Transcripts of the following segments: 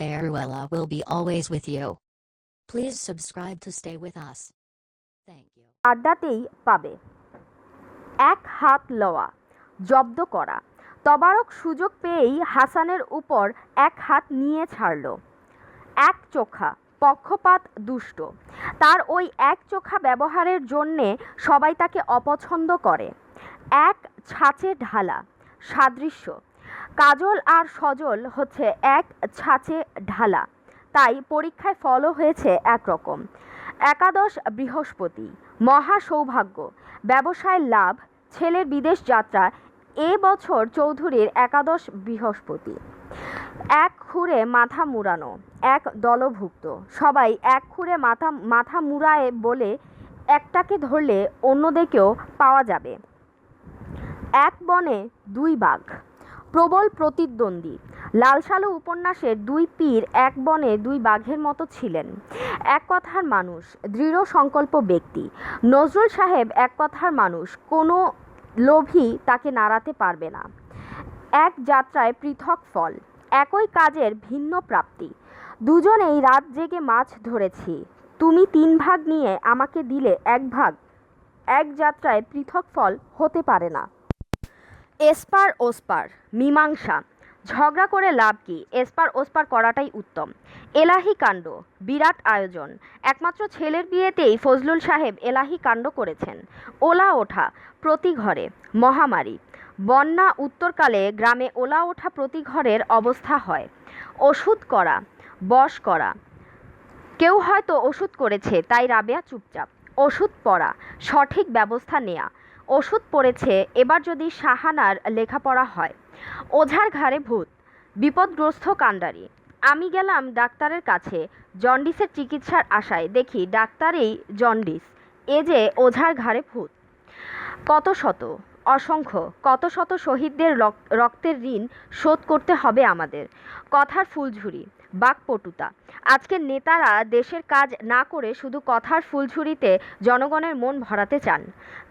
Faruella will be always with you. Please subscribe to stay with us. Thank you. আড্ডাতেই পাবে এক হাত লওয়া, জব্দ করা তবারক সুযোগ পেয়েই হাসানের উপর এক হাত নিয়ে ছাড়ল এক চোখা, পক্ষপাত দুষ্ট তার ওই এক চোখা ব্যবহারের জন্যে সবাই তাকে অপছন্দ করে এক ছাঁচে ঢালা, সাদৃশ্য কাজল আর সজল হচ্ছে এক ছাঁচে ঢালা। তাই পরীক্ষায় ফলও হয়েছে একরকম। একাদশ বৃহস্পতি, মহা সৌভাগ্য, ব্যবসায় লাভ, ছেলের বিদেশ যাত্রা, এ বছর চৌধুরীর একাদশ বৃহস্পতি। এক খুঁড়ে মাথা মুড়ানো, এক দলভুক্ত। সবাই এক খুঁড়ে মাথা মাথা মুড়ায় বলে একটাকে ধরলে অন্যদেরকেও পাওয়া যাবে। এক বনে দুই বাঘ। প্রবল প্রতিদ্বন্দ্বী। লালসালু উপন্যাসের দুই পীর এক বনে দুই বাঘের মতো ছিলেন। এক কথার মানুষ, দৃঢ় সংকল্প ব্যক্তি। নজরুল সাহেব এক কথার মানুষ, কোনো লোভী তাকে নাড়াতে পারবে না। এক যাত্রায় পৃথক ফল, একই কাজের ভিন্ন প্রাপ্তি। দুজনেই রাত জেগে মাছ ধরেছি। তুমি তিন ভাগ নিয়ে আমাকে দিলে এক ভাগ। এক যাত্রায় পৃথক ফল হতে পারে না। এসপার ওসপার, মীমাংসা, ঝগড়া করে লাভ কি? এসপার ওসপার করাটাই উত্তম। এলাহি কাণ্ড, বিরাট আয়োজন। একমাত্র ছেলের বিয়েতেই ফজলুল সাহেব এলাহি কাণ্ড করেছেন। ওলা ওঠা প্রতি ঘরে, মহামারী। বন্যা উত্তরকালে গ্রামে ওলা ওঠা প্রতি ঘরের অবস্থা হয়। ওষুধ করা বশ করা। কেউ হয়তো ওষুধ করেছে, তাই রাবেয়া চুপচাপ। ওষুধ পড়া সঠিক ব্যবস্থা নেয়া। ওষুধ পড়েছে, এবার যদি সাহানার লেখাপড়া হয়। ওঝার ঘাড়ে ভূত, বিপদগ্রস্ত কাণ্ডারি। আমি গেলাম ডাক্তারের কাছে, জন্ডিসের চিকিৎসার আশায়। দেখি ডাক্তারই জন্ডিস, এ যে ওঝার ঘাড়ে ভূত। কত শত, অসংখ্য, কত শত শহীদদের রক- রক্তের ঋণ শোধ করতে হবে আমাদের। কথার ফুলঝুরি। বাকপটুতা। আজকের নেতারা দেশের কাজ না করে শুধু কথার ফুলঝুরিতে জনগণের মন ভরাতে চান।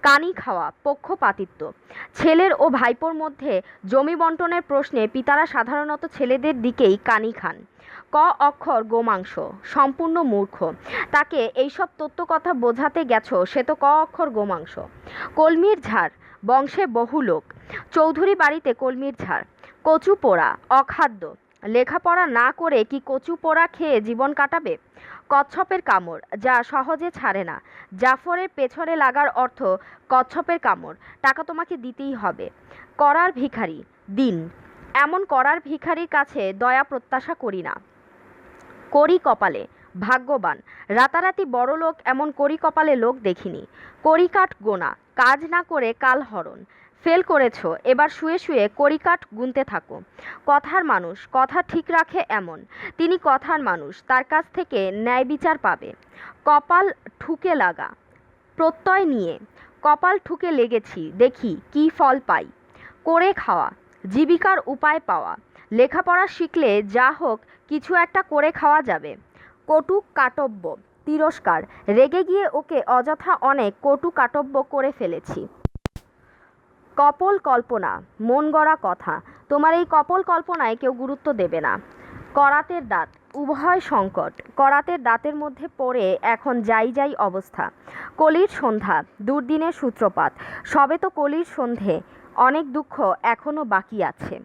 কানি খাওয়া, পক্ষপাতিত্ব। ছেলের ও ভাইপোর মধ্যে জমি বন্টনের প্রশ্নে পিতারা সাধারণত ছেলেদের দিকেই কানি খান। ক অক্ষর গোমাংস, সম্পূর্ণ মূর্খ। তাকে এইসব তত্ত্ব কথা বোঝাতে গেছো, সে তো ক অক্ষর গোমাংস। কলমির ঝাড়, বংশে বহু লোক। চৌধুরী বাড়িতে কলমির ঝাড়। কচু পোড়া, অখাদ্য। লেখাপড়া না করে কি কচু পোড়া খেয়ে জীবন কাটাবে? কচ্ছপের কামড়, যা সহজে ছাড়ে না। জাফরের পেছনে লাগার অর্থ, কচ্ছপের কামড়, টাকা তোমাকে দিতেই হবে। করার ভিখারি, দিন। এমন করার ভিখারির কাছে দয়া প্রত্যাশা করি না। করি কপালে, ভাগ্যবান। রাতারাতি বড় লোক এমন করি কপালে লোক দেখিনি। করি কাঠ গোনা, কাজ না করে কাল হরণ। ফেল করেছ, এবার শুয়ে শুয়ে কড়িকাঠ গুনতে থাকো। কথার মানুষ, কথা ঠিক রাখে এমন। তিনি কথার মানুষ, তার কাছ থেকে ন্যায় বিচার পাবে। কপাল ঠুকে লাগা, প্রত্যয় নিয়ে। কপাল ঠুকে লেগেছি, দেখি কি ফল পাই। করে খাওয়া, জীবিকার উপায় পাওয়া। লেখাপড়া শিখলে যা হোক, কিছু একটা করে খাওয়া যাবে। কটু কাটব্য, তিরস্কার। রেগে গিয়ে ওকে অযথা অনেক কটু কাটব্য করে ফেলেছি। কপল কল্পনা, মন গড়া কথা। তোমার এই কপল কল্পনায় কেউ গুরুত্ব দেবে না। করাতের দাঁত, উভয় সংকট। করাতের দাঁতের মধ্যে পড়ে এখন যাই যাই অবস্থা। কলির সন্ধ্যা, দুর্দিনের সূত্রপাত। সবে তো কলির সন্ধে, অনেক দুঃখ এখনও বাকি আছে।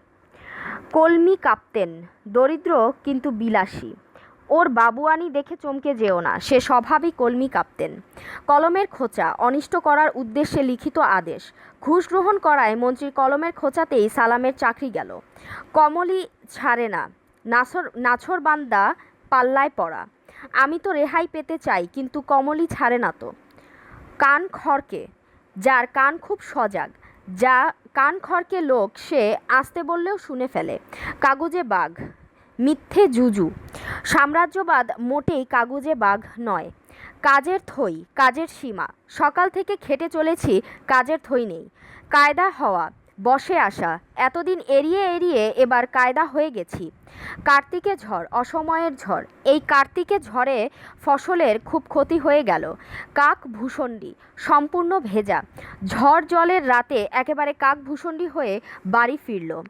কলমি কাঁপতেন, দরিদ্র কিন্তু বিলাসী। ওর বাবুয়ানি দেখে চমকে যেও না, সে স্বভাবই কলমি কাঁপতেন। কলমের খোঁচা, অনিষ্ট করার উদ্দেশ্যে লিখিত আদেশ। ঘুষ গ্রহণ করায় মন্ত্রীর কলমের খোঁচাতেই সালামের চাকরি গেল। কমলি ছাড়ে না, নাছর নাছর বান্দা পাল্লায় পড়া। আমি তো রেহাই পেতে চাই, কিন্তু কমলি ছাড়ে না তো। কান খড়কে, যার কান খুব সজাগ, যা কান খড়কে লোক সে আসতে বললেও শুনে ফেলে। কাগজে বাঘ মিথ্যে জুজু। সাম্রাজ্যবাদ মোটেই কাগজে বাঘ নয়। কাজের থই, কাজের সীমা। সকাল থেকে খেটে চলেছি, কাজের থই নেই। কায়দা হওয়া, বসে আসা, এতদিন এড়িয়ে এড়িয়ে এবার কায়দা হয়ে গেছি। কার্তিকে ঝড়, অসময়ের ঝড়। এই কার্তিকে ঝড়ে ফসলের খুব ক্ষতি হয়ে গেল। কাক ভূষণ্ডি, সম্পূর্ণ ভেজা। ঝড় জলের রাতে একেবারে কাক ভূষণ্ডি হয়ে বাড়ি ফিরল।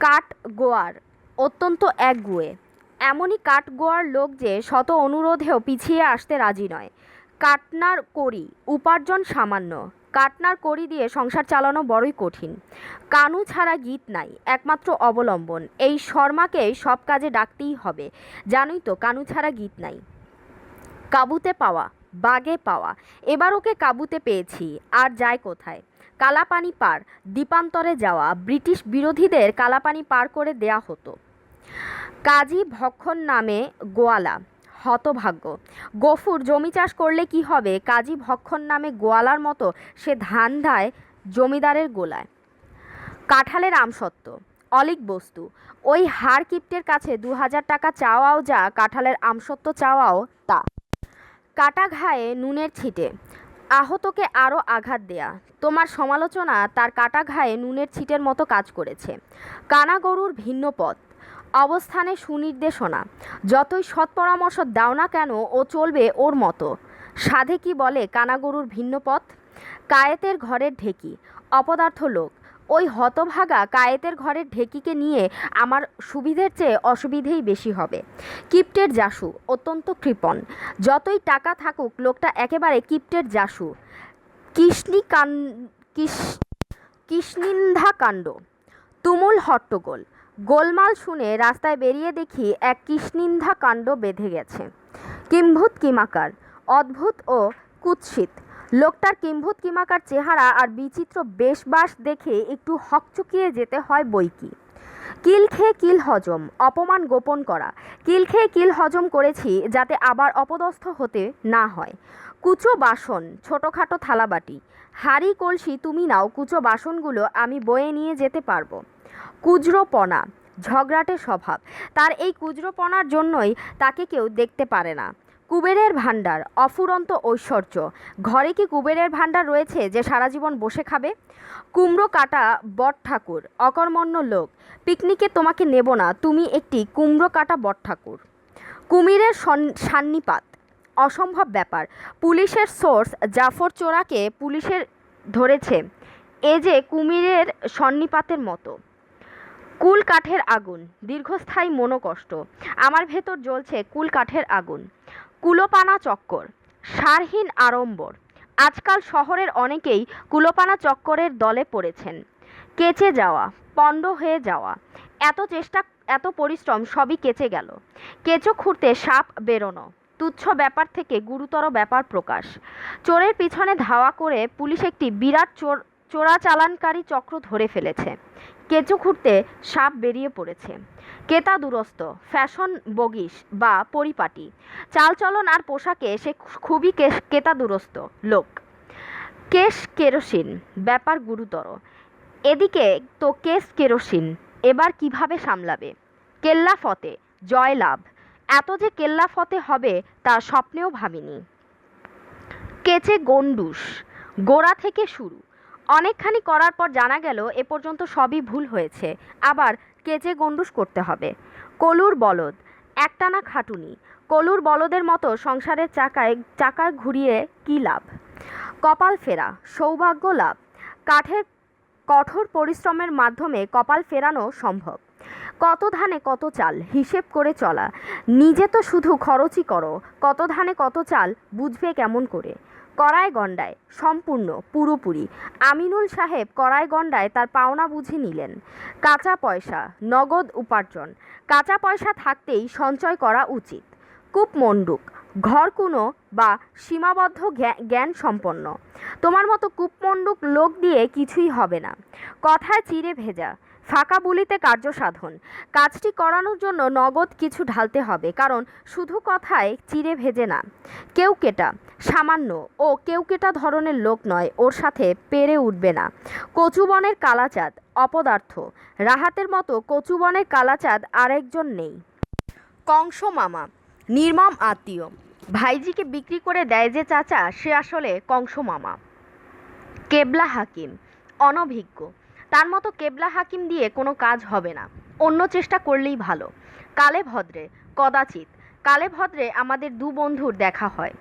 কাঠ গোয়ার অত্যন্ত একগুয়ে। এমনই কাঠগোয়ার লোক যে শত অনুরোধেও পিছিয়ে আসতে রাজি নয়। কাটনার করি উপার্জন সামান্য। কাটনার করি দিয়ে সংসার চালানো বড়ই কঠিন। কানু ছাড়া গীত নাই, একমাত্র অবলম্বন। এই শর্মাকে সব কাজে ডাকতেই হবে। জানোই তো কানু ছাড়া গীত নাই। কাবুতে পাওয়া, বাগে পাওয়া, এবার ওকে কাবুতে পেয়েছি, আর যায় কোথায়? কালাপানি পার, দ্বীপান্তরে যাওয়া, ব্রিটিশ বিরোধীদের কালাপানি পার করে দেয়া হতো। কাজী ভক্ষণ নামে গোয়ালা, হতভাগ্য। গফুর, জমি চাষ করলে কি হবে? কাজী ভক্ষণ নামে গোয়ালার মতো সে ধান ধায় জমিদারের গোলায়। কাঁঠালের আমসত্ত্ব, অলিক বস্তু। ওই হাড় কিপ্টের কাছে দু হাজার টাকা চাওয়াও যা, কাঁঠালের আমসত্ত্ব চাওয়াও তা। কাটা ঘায়ে নুনের ছিটে, আহতকে আরও আঘাত দেয়া। তোমার সমালোচনা তার কাটা ঘায়ে নুনের ছিটের মতো কাজ করেছে। কানা গরুর ভিন্ন পথ অবস্থানে সুনির্দেশনা। যতই সৎ পরামর্শ দাও না কেন ও চলবে ওর মতো। সাধে কি বলে কানা গরুর ভিন্ন পথ? কায়েতের ঘরের ঢেকি, অপদার্থ লোক। ওই হতভাগা কায়েতের ঘরের ঢেকিকে নিয়ে আমার সুবিধের চেয়ে অসুবিধেই বেশি হবে। কিপ্টের জাসু অত্যন্ত কৃপণ। যতই টাকা থাকুক, লোকটা একেবারে কিপ্টের জাসু কৃষ্ণি কান তুমুল হট্টগোল। গোলমাল শুনে রাস্তায় বেরিয়ে দেখি এক কিষ্ণিন্ধা কাণ্ড বেঁধে গেছে। কিম্ভূত কিমাকার, অদ্ভুত ও কুৎসিত। লোকটার কিম্ভূত কিমাকার চেহারা আর বিচিত্র বেশবাস দেখে একটু হকচকিয়ে যেতে হয় বই কি। কিল খেয়ে কিল হজম, অপমান গোপন করা। কিল খেয়ে কিল হজম করেছি যাতে আবার অপদস্থ হতে না হয়। কুচো বাসন, ছোটোখাটো থালাবাটি। হাঁড়ি কলসি তুমি নাও, কুচো বাসনগুলো আমি বয়ে নিয়ে যেতে পারব। কুজরোপনা, ঝগড়াটে স্বভাব। তার এই কুজরোপনার জন্যই তাকে কেউ দেখতে পারে না। কুবেরের ভাণ্ডার, অফুরন্ত ঐশ্বর্য। ঘরে কি কুবেরের ভাণ্ডার রয়েছে যে সারা জীবন বসে খাবে? কুমড়ো কাটা বট ঠাকুর, অকর্মণ্য লোক। পিকনিকে তোমাকে নেব না, তুমি একটি কুমড়ো কাটা বট ঠাকুর। কুমিরের সন- সান্নিপাত, অসম্ভব ব্যাপার। পুলিশের সোর্স জাফর চোরাকে পুলিশের ধরেছে। এ যে কুমিরের সন্নিপাতের মতো। কুল কাঠের আগুন, দীর্ঘস্থায়ী মনোকষ্ট। আমার ভেতর জ্বলছে কুল কাঠের আগুন। কুলোপানা চক্কর, সারহীন আড়ম্বর। আজকাল শহরের অনেকেই কুলোপানা চক্করের দলে পড়েছেন। কেচে যাওয়া, পণ্ড হয়ে যাওয়া। এত চেষ্টা, এত পরিশ্রম সবই কেচে গেল। কেঁচো খুঁড়তে সাপ বেরোনো, তুচ্ছ ব্যাপার থেকে গুরুতর ব্যাপার প্রকাশ। চোরের পিছনে ধাওয়া করে পুলিশ একটি বিরাট চোর, চোরাচালানকারী চক্র ধরে ফেলেছে। কেঁচো খুঁড়তে সাপ বেরিয়ে পড়েছে। কেতা দুরস্ত, ফ্যাশন বগিস বা পরিপাটি। চালচলন আর পোশাকে সে খুবই কেশ কেতা দুরস্ত লোক। কেশ কেরোসিন, ব্যাপার গুরুতর। এদিকে তো কেস কেরোসিন, এবার কীভাবে সামলাবে? কেল্লা ফতে, জয় লাভ। এত যে কেল্লা ফতে হবে তা স্বপ্নেও ভাবিনি। কেচে গন্ডুস গোড়া থেকে শুরু। অনেকখানি করার পর জানা গেল, এ পর্যন্ত সবই ভুল হয়েছে। আবার কেচে গন্ডুস করতে হবে। কলুর বলদ, একটানা খাটুনি। কলুর বলদের মতো সংসারের চাকায় চাকা ঘুরিয়ে কী লাভ? কপাল ফেরা, সৌভাগ্য লাভ। কাঠের কঠোর পরিশ্রমের মাধ্যমে কপাল ফেরানো সম্ভব। কত ধানে কত চাল, হিসেব করে চলা। নিজে তো শুধু খরচই করো, কত ধানে কত চাল, বুঝবে কেমন করে? কড়াই গণ্ডায় সম্পূর্ণ, পুরোপুরি। আমিনুল সাহেব কড়াই গণ্ডায় তার পাওনা বুঝে নিলেন। কাঁচা পয়সা, নগদ উপার্জন। কাঁচা পয়সা থাকতেই সঞ্চয় করা উচিত। কূপমণ্ডুক ঘরকুনো বা সীমাবদ্ধ জ্ঞান সম্পন্ন। তোমার মতো কূপমণ্ডুক লোক দিয়ে কিছুই হবে না। কথায় চিড়ে ভেজা, ফাঁকা বুলিতে কার্য সাধন। কাজটি করানোর জন্য নগদ কিছু ঢালতে হবে, কারণ শুধু কথায় চিড়ে ভেজে না। কেউ কেটা সামান্য ও কেউ কেটা ধরনের লোক নয়, ওর সাথে পেরে উঠবে না। কচুবনের কালাচাঁদ অপদার্থ। রাহাতের মতো কচুবনের কালাচাঁদ আরেকজন নেই। কংস মামা, নির্মম আত্মীয়। ভাইজিকে বিক্রি করে দেয় যে চাচা, সে আসলে কংস মামা। কেবলা হাকিম, অনভিজ্ঞ। তার মতো কেবলা হাকিম দিয়ে কোনো কাজ হবে না। অন্য চেষ্টা করলেই ভালো। কালে ভদ্রে, কদাচিৎ। কালে ভদ্রে আমাদের দু বন্ধুর দেখা হয়।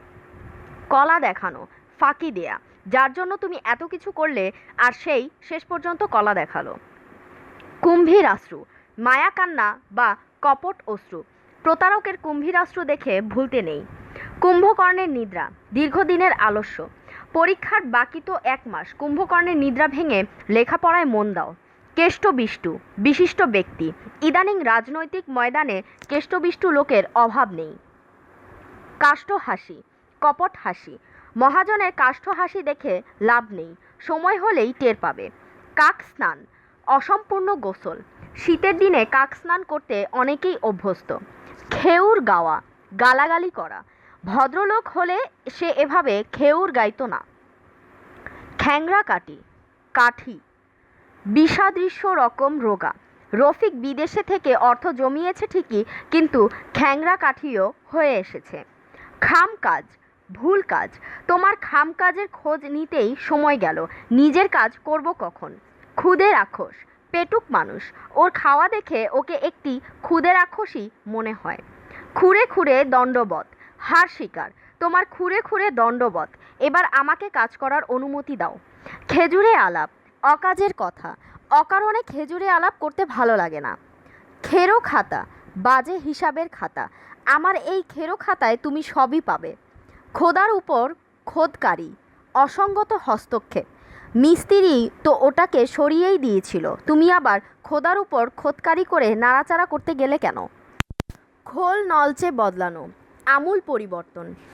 কলা দেখানো, ফাঁকি দেয়া, যার জন্য তুমি এত কিছু করলে আর সেই শেষ পর্যন্ত কলা দেখাল। কুম্ভীর আশ্রু, মায়া কান্না বা কপট অশ্রু, প্রতারকের কুম্ভীর আশ্রু দেখে ভুলতে নেই। কুম্ভকর্ণের নিদ্রা, দীর্ঘদিনের আলস্য, পরীক্ষার বাকি তো এক মাস, কুম্ভকর্ণের নিদ্রা ভেঙে লেখাপড়ায় মন দাও। কেষ্টবিষ্টু, বিশিষ্ট ব্যক্তি, ইদানিং রাজনৈতিক ময়দানে কেষ্টবিষ্টু লোকের অভাব নেই। কাষ্ঠ হাসি কপট হাসি। মহাজনের কাষ্ঠ হাসি দেখে লাভ নেই, সময় হলেই টের পাবে। কাক স্নান, অসম্পূর্ণ গোসল। শীতের দিনে কাক স্নান করতে অনেকেই অভ্যস্ত। খেউর গাওয়া, গালাগালি করা। ভদ্রলোক হলে সে এভাবে খেউর গাইত না। খ্যাংরা কাটি, কাঠি। বিষাদৃশ্য রকম রোগা। রফিক বিদেশে থেকে অর্থ জমিয়েছে ঠিকই, কিন্তু খ্যাংরা কাঠিও হয়ে এসেছে। খাম কাজ ভুল কাজ। তোমার খাম কাজের খোঁজ নিতেই সময় গেল। নিজের কাজ করব কখন? খুদে রাক্ষস, পেটুক মানুষ। ওর খাওয়া দেখে ওকে একটি খুদে রাক্ষসই মনে হয়। খুঁড়ে খুঁড়ে দণ্ডবত হার শিকার। তোমার খুঁড়ে খুঁড়ে দণ্ডবত এবার আমাকে কাজ করার অনুমতি দাও। খেজুরে আলাপ, অকাজের কথা। অকারণে খেজুরে আলাপ করতে ভালো লাগে না। খেরো খাতা, বাজে হিসাবের খাতা। আমার এই খেরো খাতায় তুমি সবই পাবে। খোদার উপর খোদকারী, অসঙ্গত হস্তক্ষেপ। মিস্ত্রি তো ওটাকে সরিয়েই দিয়েছিল, তুমি আবার খোদার উপর খোদকারি করে নাড়াচাড়া করতে গেলে কেন? খোল নলচে বদলানো, আমূল পরিবর্তন।